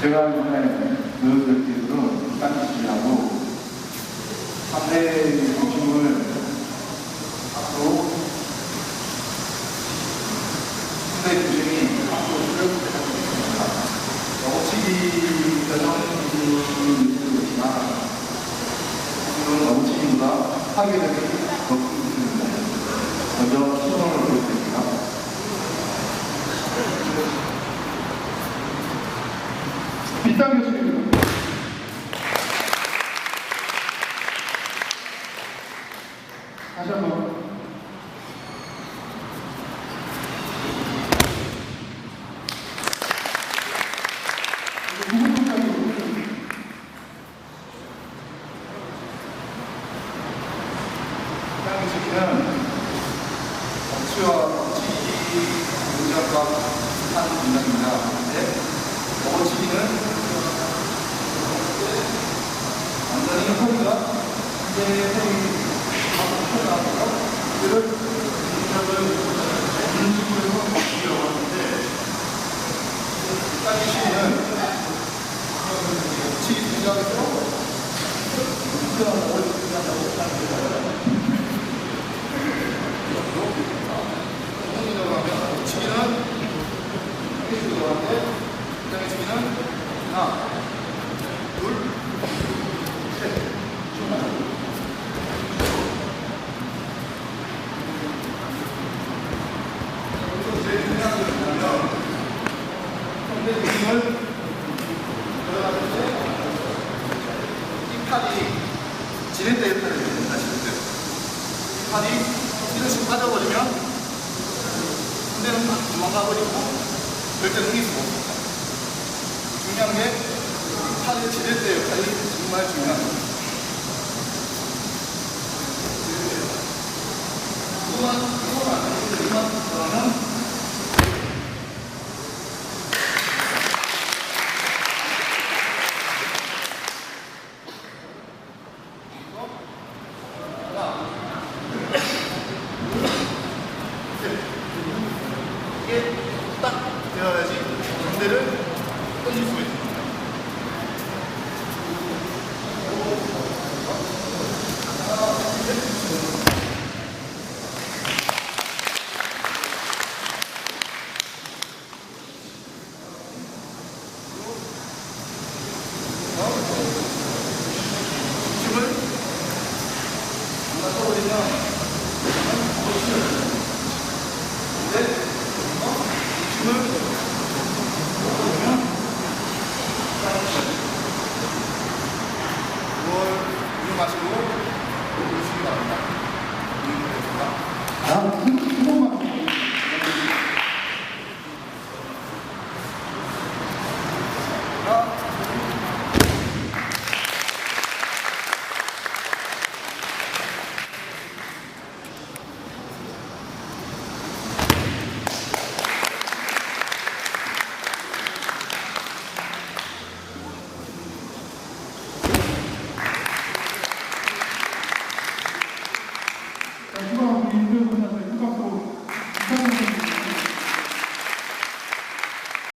제가 알고 있는 그 별빛으로 땅지하고 3대의 중심을 앞으로 3대의 중심이 앞으로 수렴되겠습니다. 넘치기 결정이 있지만 지금 넘치기보다 파괴되는 비싼 교수입니다. 다시 한 번. 억지와 억지기 동작과 한 동작입니다. 근 하는 거예요. 성공이라고 하면 치기는 이렇게 들어가는데 그다음에 치기는 하나 둘셋 여기서 제일 중요한 게 뭐냐면 상대 느낌을 들어갔을 때 이 팔이 지렛대 팔이 됩니다 지렛대 이 팔이 이렇게 빠져버리면 상대는 막 도망가버리고 절대 흥이 수가 없습니다. 중요한 게 지를 때 역할이 정말 중요합니다. 그거만, 그거만 안 하고 이만 들어 up.